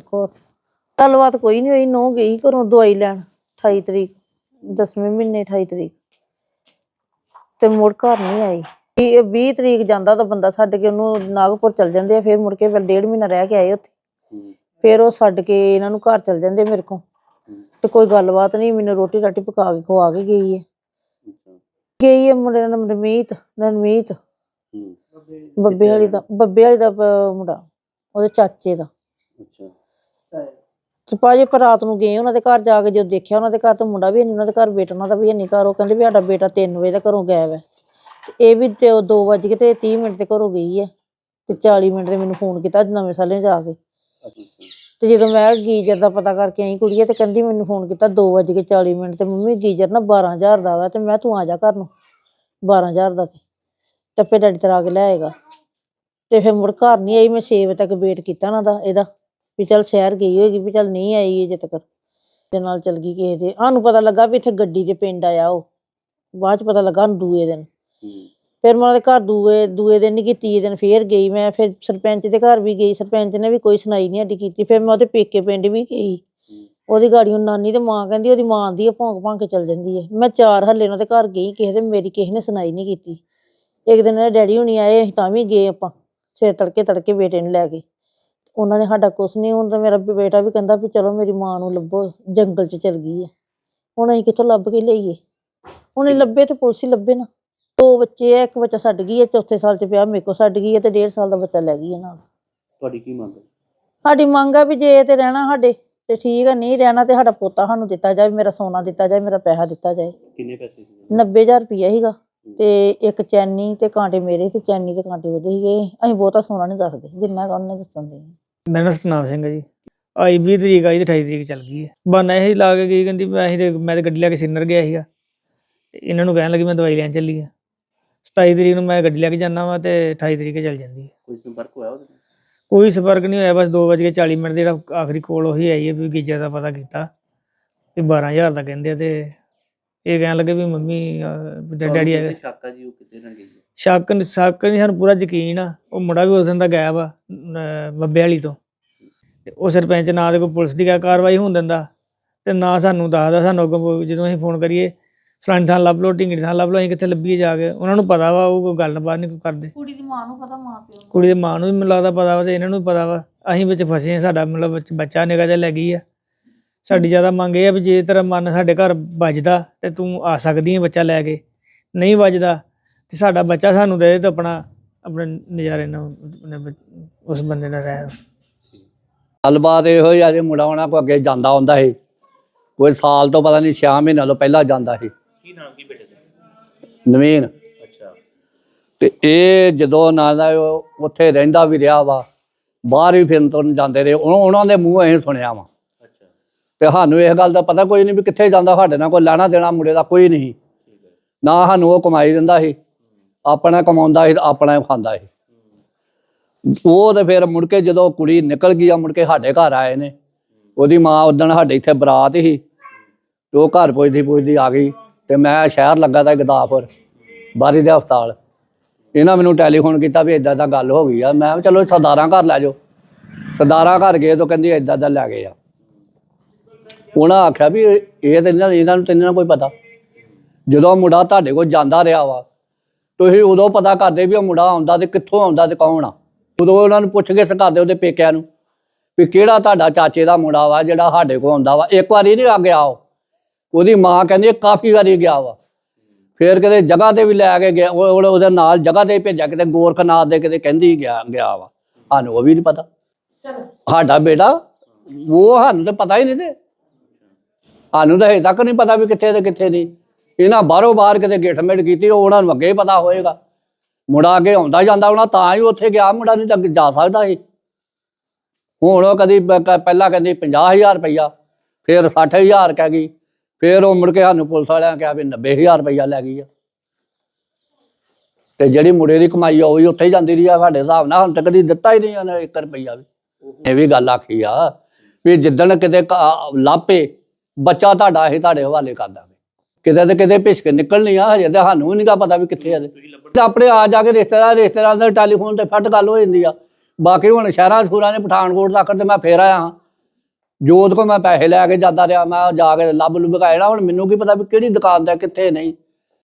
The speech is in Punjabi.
ਕੌਰ ਗੱਲਬਾਤ ਕੋਈ ਨਹੀਂ ਹੋਈ ਨੋ ਗਈ ਘਰੋਂ ਦਵਾਈ ਲੈਣ 28 ਤਰੀਕ 10ਵੇਂ ਮਹੀਨੇ 28 ਤਰੀਕ। ਤੇ ਮੁੜ ਘਰ ਨਹੀਂ ਆਈ। ਇਹ 20 ਤਰੀਕ ਜਾਂਦਾ ਤਾਂ ਬੰਦਾ ਛੱਡ ਕੇ ਉਹਨੂੰ ਨਾਗਪੁਰ ਚਲ ਜਾਂਦੇ ਆ ਫਿਰ ਮੁੜ ਕੇ ਫਿਰ ਡੇਢ ਮਹੀਨਾ ਰਹਿ ਕੇ ਆਏ ਉੱਥੇ। ਫਿਰ ਉਹ ਛੱਡ ਕੇ ਇਹਨਾਂ ਨੂੰ ਘਰ ਚਲ ਜਾਂਦੇ ਮੇਰੇ ਕੋਲ। ਤੇ ਕੋਈ ਗੱਲਬਾਤ ਨਹੀਂ ਮੈਨੂੰ ਰੋਟੀ ਰਾਟੀ ਪਕਾ ਕੇ ਖਵਾ ਕੇ ਗਈ ਹੈ। ਗਈ ਹੈ ਮੁੰਡੇ ਦਾ ਨਾਮ ਰਮੀਤ ਨਨਮੀਤ ਬੱਬੇ ਵਾਲੀ ਦਾ ਬੱਬੇ ਵਾਲੀ ਦਾ ਮੁੰਡਾ ਉਹਦੇ ਚਾਚੇ ਦਾ। ਤੇ ਭਾਜੀ ਪਰ ਰਾਤ ਨੂੰ ਗਏ ਉਹਨਾਂ ਦੇ ਘਰ ਜਾ ਕੇ ਜਦੋਂ ਦੇਖਿਆ ਉਹਨਾਂ ਦੇ ਘਰ ਤਾਂ ਮੁੰਡਾ ਵੀ ਨਹੀਂ ਉਹਨਾਂ ਦੇ ਘਰ ਬੇਟਾ ਉਹਨਾਂ ਦਾ ਵੀ ਨਹੀਂ ਘਰ ਉਹ ਕਹਿੰਦੇ ਵੀ ਸਾਡਾ ਬੇਟਾ 3 ਵਜੇ ਦਾ ਘਰੋਂ ਗਾਇਬ ਹੈ। ਤੇ ਇਹ ਵੀ ਤੇ 2 ਵਜ ਤੇ 30 ਮਿੰਟ ਤੇ ਘਰੋਂ ਗਈ ਹੈ। ਤੇ 40 ਮਿੰਟ ਤੇ ਮੈਨੂੰ ਫੋਨ ਕੀਤਾ ਨਵੇਂ ਸਾਲੇ ਜਾ ਕੇ। ਤੇ ਜਦੋਂ ਮੈਂ ਗੀਜਰ ਦਾ ਪਤਾ ਕਰਕੇ ਆਈ ਕੁੜੀਏ ਤੇ ਕਹਿੰਦੀ ਮੈਨੂੰ ਫੋਨ ਕੀਤਾ 2 ਵਜ ਕੇ 40 ਮਿੰਟ ਤੇ ਮੰਮੀ ਗੀਜਰ ਨਾ 12000 ਦਾ ਵਾ ਤੇ ਮੈਂ ਤੂੰ ਆ ਜਾ ਘਰ ਨੂੰ 12000 ਦਾ ਤੇ। ਫਿਰ ਡੈਡੀ ਤੇਰਾ ਕੇ ਲੈ ਆਏਗਾ। ਤੇ ਫਿਰ ਮੁੜ ਘਰ ਨਹੀਂ ਆਈ ਮੈਂ 6 ਵਜੇ ਤੱਕ ਵੇਟ ਕੀਤਾ ਨਾ ਦਾ ਇਹਦਾ। ਵੀ ਚੱਲ ਸ਼ਹਿਰ ਗਈ ਹੋਏਗੀ ਵੀ ਚੱਲ ਨਹੀਂ ਆਈ ਅਜੇ ਤੱਕ ਤੇ ਨਾਲ ਚਲ ਗਈ ਕਿਸੇ ਦੇ। ਸਾਨੂੰ ਪਤਾ ਲੱਗਾ ਵੀ ਇੱਥੇ ਗੱਡੀ ਦੇ ਪਿੰਡ ਆਇਆ ਉਹ। ਬਾਅਦ ਚ ਪਤਾ ਲੱਗਾ ਸਾਨੂੰ ਦੂਏ ਦਿਨ। ਫਿਰ ਮੈਂ ਉਹਦੇ ਘਰ ਦੂਏ ਦੂਏ ਦਿਨ ਨਹੀਂ ਤੀਏ ਦਿਨ ਫੇਰ ਗਈ ਮੈਂ। ਫਿਰ ਸਰਪੰਚ ਦੇ ਘਰ ਵੀ ਗਈ। ਸਰਪੰਚ ਨੇ ਵੀ ਕੋਈ ਸੁਣਾਈ ਨਹੀਂ ਸਾਡੀ ਕੀਤੀ। ਫਿਰ ਮੈਂ ਉਹਦੇ ਪੇਕੇ ਪਿੰਡ ਵੀ ਗਈ। ਉਹਦੀ ਗਾੜੀ ਉਹ ਨਾਨੀ ਤੇ ਮਾਂ ਕਹਿੰਦੀ ਉਹਦੀ ਮਾਂ ਆਂਦੀ ਆ ਭੌਂਕ ਭੌਂਕ ਕੇ ਚਲ ਜਾਂਦੀ ਹੈ ਮੈਂ ਚਾਰ ਹੱਲੇ ਉਹਨਾਂ ਦੇ ਘਰ ਗਈ ਕਿਸੇ ਦੇ ਮੇਰੀ ਕਿਸੇ ਨੇ ਸੁਣਾਈ ਨਹੀਂ ਕੀਤੀ। ਇੱਕ ਦਿਨ ਇਹਦੇ ਡੈਡੀ ਹੁਣੀ ਆਏ ਅਸੀਂ ਤਾਂ ਵੀ ਗਏ ਆਪਾਂ। ਸਵੇਰ ਤੜਕੇ ਤੜਕੇ ਬੇਟੇ ਨੂੰ ਲੈ ਕੇ। ਉਹਨਾਂ ਨੇ ਸਾਡਾ ਕੁਛ ਨਹੀਂ ਹੁਣ ਤਾਂ ਮੇਰਾ ਵੀ ਬੇਟਾ ਵੀ ਕਹਿੰਦਾ ਵੀ ਚਲੋ ਮੇਰੀ ਮਾਂ ਨੂੰ ਲੱਭੋ ਜੰਗਲ 'ਚ ਚਲ ਗਈ ਹੈ। ਹੁਣ ਅਸੀਂ ਕਿੱਥੋਂ ਲੱਭ ਕੇ ਲਈਏ? ਹੁਣ ਇਹ ਲੱਭੇ ਤੇ ਪੁਲਿਸ ਹੀ ਲੱਭੇ ਨਾ। ਦੋ ਬੱਚੇ ਆ ਇੱਕ ਬੱਚਾ ਛੱਡ ਗਈ ਹੈ ਚੌਥੇ ਸਾਲ 'ਚ ਪਿਆ ਮੇਰੇ ਕੋਲ ਛੱਡ ਗਈ ਹੈ ਤੇ ਡੇਢ ਸਾਲ ਦਾ ਬੱਚਾ ਲੈ ਗਈ ਹੈ ਨਾਲ। ਤੁਹਾਡੀ ਕੀ ਮੰਗ ਹੈ? ਸਾਡੀ ਮੰਗ ਆ ਵੀ ਜੇ ਤੇ ਰਹਿਣਾ ਸਾਡੇ ਤੇ ਠੀਕ ਆ ਨਹੀਂ ਰਹਿਣਾ ਤੇ ਸਾਡਾ ਪੋਤਾ ਸਾਨੂੰ ਦਿੱਤਾ ਜਾਏ ਮੇਰਾ ਸੋਨਾ ਦਿੱਤਾ ਜਾਏ ਮੇਰਾ ਪੈਸਾ ਦਿੱਤਾ ਜਾਏ। ਕਿੰਨੇ ਪੈਸੇ ਸੀ? 90000 ਰੁਪਇਆ ਸੀਗਾ ਤੇ ਇੱਕ ਚੈਨੀ ਤੇ ਕਾਂਟੇ ਮੇਰੇ ਤੇ ਚੈਨੀ ਤੇ ਕਾਂਟੇ ਉਹਦੇ ਸੀਗੇ। ਅਸੀਂ ਬਹੁਤਾ ਸੋਨਾ ਨਹੀਂ ਦੱਸਦੇ ਜਿੰਨਾ ਕੁ ਉਹਨੇ ਦੱਸਣ ਦੇ। ਮੇਰਾ ਨਾਮ ਸਤਨਾਮ ਸਿੰਘ ਹੈ ਜੀ। ਆਈ 20 ਤਰੀਕ ਆਈ ਤੇ 28 ਤਰੀਕ ਚੱਲ ਗਈ ਹੈ ਬਹਾਨਾ ਇਹ ਲਾ ਕੇ ਗਈ ਕਹਿੰਦੀ ਮੈਂ ਅਸੀਂ ਤੇ ਮੈਂ ਤੇ ਗੱਡੀ ਲੈ ਕੇ ਸਿੰਨਰ ਗਿਆ ਸੀਗਾ। ਤੇ ਇਹਨਾਂ ਨੂੰ ਕਹਿਣ ਲੱਗੀ ਮੈਂ ਦਵਾਈ ਲੈਣ ਚੱਲੀ ਆ। 27 ਤਰੀਕ ਨੂੰ ਮੈਂ ਗੱਡੀ ਲੈ ਕੇ ਜਾਣਾ ਵਾ ਤੇ 28 ਤਰੀਕ ਚੱਲ ਜਾਂਦੀ ਹੈ ਕੋਈ ਸੰਪਰਕ ਹੋਇਆ ਉਹਦੇ ਨਾਲ? ਕੋਈ ਸੰਪਰਕ ਨਹੀਂ ਹੋਇਆ ਬਸ 2:40 ਮਿੰਟ ਦੇ ਜਿਹੜਾ ਆਖਰੀ ਕੋਲ ਉਹੀ ਆਈ ਹੈ ਵੀ ਗੀਜਾ ਦਾ ਪਤਾ ਕੀਤਾ। ਵੀ 12000 ਦਾ ਕਹਿੰਦੇ ਆ ਤੇ ਇਹ ਕਹਿਣ ਲੱਗੇ ਵੀ ਮੰਮੀ ਅਹ, ਵੀ ਡੈਡੀ ਤੁਹਾਨੂੰ ਹੈਗਾ ਕਿਤੇ ਸ਼ੱਕ ਆ ਜੀ ਉਹ ਕਿਤੇ ਨਾ ਗਈ ਹੈ ਸ਼ੱਕ ਨਹੀਂ ਸਾਨੂੰ ਪੂਰਾ ਯਕੀਨ ਆ। ਉਹ ਮੁੰਡਾ ਵੀ ਉਸ ਦਿਨ ਦਾ ਗਾਇਬ ਆ ਬੱਬੇ ਵਾਲੀ ਤੋਂ। ਤੇ ਉਹ ਸਰਪੰਚ ਨਾ ਦੇ ਕੋਈ ਪੁਲਿਸ ਦੀ ਕਾ ਕਾਰਵਾਈ ਹੋਣ ਦਿੰਦਾ ਤੇ ਨਾ ਸਾਨੂੰ ਦੱਸਦਾ ਸਾਨੂੰ ਅੱਗੋਂ ਜਦੋਂ ਅਸੀਂ ਫੋਨ ਕਰੀਏ ਫਲਾਣੀ ਥਾਂ ਲੱਭ ਲਓ ਢਿੰਗੜੀ ਥਾਂ ਲੱਭ ਲਓ ਅਸੀਂ ਕਿੱਥੇ ਲੱਭੀਏ ਜਾ ਕੇ ਉਹਨਾਂ ਨੂੰ ਪਤਾ ਵਾ ਉਹ ਕੋਈ ਗੱਲਬਾਤ ਨਹੀਂ ਕੋਈ ਕਰਦੇ। ਕੁੜੀ ਦੀ ਮਾਂ ਨੂੰ ਪਤਾ ਮਾਂ ਪਿਓ ਕੁੜੀ ਦੇ ਮਾਂ ਨੂੰ ਵੀ ਮੈਨੂੰ ਲੱਗਦਾ ਪਤਾ ਵਾ ਤੇ ਇਹਨਾਂ ਨੂੰ ਵੀ ਪਤਾ ਵਾ। ਅਸੀਂ ਵਿੱਚ ਫਸੇ ਆ ਸਾਡਾ ਮਤਲਬ ਵਿੱਚ ਬੱਚਾ ਨਿਕਾ ਜਿਹਾ ਲੈ ਗਈ ਆ। ਸਾਡੀ ਜ਼ਿਆਦਾ ਮੰਗ ਇਹ ਆ ਵੀ ਜੇ ਤੇਰਾ ਮਨ ਸਾਡੇ ਘਰ ਵੱਜਦਾ ਤੇ ਤੂੰ ਆ ਸਕਦੀ ਹੈ ਬੱਚਾ ਲੈ ਕੇ। ਨਹੀਂ ਵੱਜਦਾ ਤੇ ਸਾਡਾ ਬੱਚਾ ਸਾਨੂੰ ਦੇ ਦੇ ਤੇ ਆਪਣਾ ਆਪਣੇ ਨਜ਼ਾਰੇ ਨਾਲ ਆਪਣੇ ਬੱਚ- ਉਸ ਬੰਦੇ ਨਾਲ ਰਹਿ ਗੱਲਬਾਤ ਇਹੋ ਹੀ ਆ ਜੇ ਮੁੰਡਾ ਉਹਨਾਂ ਕੋ ਅੱਗੇ ਜਾਂਦਾ ਹੁੰਦਾ ਸੀ। ਕੋਈ ਸਾਲ ਤੋਂ ਪਤਾ ਨਹੀਂ 6 ਮਹੀਨਿਆਂ ਤੋਂ ਪਹਿਲਾਂ ਜਾਂਦਾ ਸੀ। ਕੀ ਨਾਮ ਕੀ ਬੇਟੇ ਦਾ? ਨਵੀਨ। ਅੱਛਾ। ਤੇ ਇਹ ਜਦੋਂ ਨਾ ਦਾ ਉੱਥੇ ਰਹਿੰਦਾ ਵੀ ਰਿਹਾ ਵਾ ਬਾਹਰ ਵੀ ਫਿਰਨ ਤੁਰਨ ਜਾਂਦੇ ਰਹੇ। ਉਹਨਾਂ ਦੇ ਮੂੰਹ ਅਸੀਂ ਸੁਣਿਆ ਵਾ। ਅੱਛਾ। ਤੇ ਸਾਨੂੰ ਇਸ ਗੱਲ ਦਾ ਪਤਾ ਕੋਈ ਨਹੀਂ ਵੀ ਕਿੱਥੇ ਜਾਂਦਾ ਸਾਡੇ ਨਾਲ ਕੋਈ ਲੈਣਾ ਦੇਣਾ ਮੁੰਡੇ ਦਾ ਕੋਈ ਨਹੀਂ। ਨਾ ਸਾਨੂੰ ਉਹ ਕਮਾਈ ਦਿੰਦਾ ਸੀ। ਆਪਣਾ ਕਮਾਉਂਦਾ ਸੀ ਤੇ ਆਪਣਾ ਖਾਂਦਾ ਸੀ। ਉਹ ਤੇ ਫਿਰ ਮੁੜ ਕੇ ਜਦੋਂ ਕੁੜੀ ਨਿਕਲ ਗਈ ਆ, ਮੁੜ ਕੇ ਸਾਡੇ ਘਰ ਆਏ ਨੇ। ਉਹਦੀ ਮਾਂ ਉਦਣ ਸਾਡੇ ਇੱਥੇ ਬਰਾਤ ਸੀ। ਤੇ ਉਹ ਘਰ ਪੁੱਜਦੀ ਪੁੱਜਦੀ ਆ ਗਈ ਤੇ ਮੈਂ ਸ਼ਹਿਰ ਲੱਗਾ ਤਾਂ ਗਦਾਫਰ ਬਾਰੀ ਦੇ ਹਸਪਤਾਲ। ਇਹਨਾਂ ਮੈਨੂੰ ਟੈਲੀਫੋਨ ਕੀਤਾ ਵੀ ਇਦਾਂ ਦਾ ਗੱਲ ਹੋ ਗਈ ਆ। ਮੈਂ ਕਿਹਾ ਚਲੋ ਸਰਦਾਰਾਂ ਘਰ ਲੈ ਜਾਓ। ਸਰਦਾਰਾਂ ਘਰ ਗਏ ਤਾਂ ਕਹਿੰਦੀ ਇਦਾਂ ਦਾ ਲੈ ਗਏ ਆ। ਉਹਨਾਂ ਆਖਿਆ ਵੀ ਇਹ ਇਹ ਤਾਂ ਇਹਨਾਂ ਨੂੰ ਤੈਨੂੰ ਨਾ ਕੋਈ ਪਤਾ। ਜਦੋਂ ਮੁੰਡਾ ਤੁਹਾਡੇ ਕੋਲ ਜਾਂਦਾ ਰਿਹਾ ਵਾ, ਤੁਸੀਂ ਉਦੋਂ ਪਤਾ ਕਰਦੇ ਵੀ ਉਹ ਮੁੰਡਾ ਆਉਂਦਾ ਤੇ ਕਿੱਥੋਂ ਆਉਂਦਾ ਤੇ ਕੌਣ ਆ? ਉਦੋਂ ਉਹਨਾਂ ਨੂੰ ਪੁੱਛ ਕੇ ਕਰਦੇ ਉਹਦੇ ਪੇਕਿਆਂ ਨੂੰ ਵੀ ਕਿਹੜਾ ਤੁਹਾਡਾ ਚਾਚੇ ਦਾ ਮੁੰਡਾ ਵਾ ਜਿਹੜਾ ਸਾਡੇ ਕੋਲ ਆਉਂਦਾ ਵਾ। ਇੱਕ ਵਾਰੀ ਨਹੀਂ ਆ ਗਿਆ ਉਹ। ਉਹਦੀ ਮਾਂ ਕਹਿੰਦੀ ਕਾਫੀ ਵਾਰੀ ਗਿਆ ਵਾ। ਫੇਰ ਕਿਤੇ ਜਗ੍ਹਾ ਤੇ ਵੀ ਲੈ ਕੇ ਗਿਆ। ਉਹਦੇ ਨਾਲ ਜਗ੍ਹਾ ਤੇ ਭੇਜਿਆ। ਕਿਤੇ ਗੋਰਖਨਾਥ ਦੇ ਕਿਤੇ ਕਹਿੰਦੀ ਗਿਆ ਗਿਆ ਵਾ। ਸਾਨੂੰ ਉਹ ਵੀ ਨਹੀਂ ਪਤਾ। ਸਾਡਾ ਬੇਟਾ, ਉਹ ਸਾਨੂੰ ਤਾਂ ਪਤਾ ਹੀ ਨਹੀਂ ਤੇ। ਸਾਨੂੰ ਤਾਂ ਹਜੇ ਤੱਕ ਨਹੀਂ ਪਤਾ ਵੀ ਕਿੱਥੇ ਤੇ ਕਿੱਥੇ ਨਹੀਂ। ਇਹਨਾਂ ਬਾਹਰੋਂ ਬਾਹਰ ਕਿਤੇ ਗਿੱਠ-ਮਿੱਠ ਕੀਤੀ, ਉਹ ਉਹਨਾਂ ਨੂੰ ਅੱਗੇ ਹੀ ਪਤਾ ਹੋਏਗਾ। ਮੁੰਡਾ ਅੱਗੇ ਆਉਂਦਾ ਜਾਂਦਾ ਉਹਨਾਂ ਤਾਂ ਹੀ ਉੱਥੇ ਗਿਆ, ਮੁੰਡਾ ਨਹੀਂ ਤਾਂ ਜਾ ਸਕਦਾ ਸੀ। ਹੁਣ ਉਹ ਕਦੀ ਪਹਿਲਾਂ ਕਹਿੰਦੀ 50000 ਰੁਪਈਆ, ਫਿਰ 60000 ਕਹਿ ਗਈ, ਫਿਰ ਉਹ ਮੁੜ ਕੇ ਸਾਨੂੰ ਪੁਲਿਸ ਵਾਲਿਆਂ ਕਿਹਾ ਵੀ 90000 ਰੁਪਈਆ ਲੈ ਗਈ ਆ। ਤੇ ਜਿਹੜੀ ਮੁੰਡੇ ਦੀ ਕਮਾਈ ਆ, ਉਹ ਵੀ ਉੱਥੇ ਹੀ ਜਾਂਦੀ ਰਹੀ ਆ, ਸਾਡੇ ਹਿਸਾਬ ਨਾਲ ਹੁਣ ਤੱਕ ਕਦੀ ਦਿੱਤਾ ਹੀ ਨਹੀਂ ਉਹਨੇ 1 ਰੁਪਈਆ ਵੀ। ਇਹ ਵੀ ਗੱਲ ਆਖੀ ਆ, ਵੀ ਜਿੱਦਣ ਕਿਤੇ ਕ- ਲਾਪੇ, ਬੱਚਾ ਤੁਹਾਡਾ ਅਸੀਂ ਤੁਹਾਡੇ ਹਵਾਲੇ ਕਰ ਦਾਂਗੇ ਕਿਤੇ ਤੇ ਕਿਤੇ ਭਿਸਕ ਨਿਕਲਣੀ ਆ, ਹਜੇ ਤਾਂ ਸਾਨੂੰ ਵੀ ਨਹੀਂਗਾ ਪਤਾ ਵੀ ਕਿੱਥੇ ਆ ਤੇ ਆਪਣੇ ਆ ਜਾ ਕੇ ਰਿਸ਼ਤੇਦਾਰ, ਰਿਸ਼ਤੇਦਾਰਾਂ ਦੇ ਟੈਲੀਫੋਨ ਤੇ ਫੱਟ ਗੱਲ ਹੋ ਜਾਂਦੀ ਆ। ਬਾਕੀ ਹੁਣ ਸ਼ਹਿਰਾਂ, ਸਕੂਲਾਂ ਦੇ ਪਠਾਨਕੋਟ ਤੱਕ ਤੇ ਮੈਂ ਫੇਰ ਆਇਆ ਹਾਂ। ਜੋਤ ਕੋ ਮੈਂ ਪੈਸੇ ਲੈ ਕੇ ਜਾਂਦਾ ਰਿਹਾ, ਮੈਂ ਜਾ ਕੇ ਲੱਭ ਲੁੱਭ ਕੇ ਆਇਆ ਹੁਣ ਮੈਨੂੰ ਕੀ ਪਤਾ ਵੀ ਕਿਹੜੀ ਦੁਕਾਨ ਤੇ ਕਿੱਥੇ ਨਹੀਂ।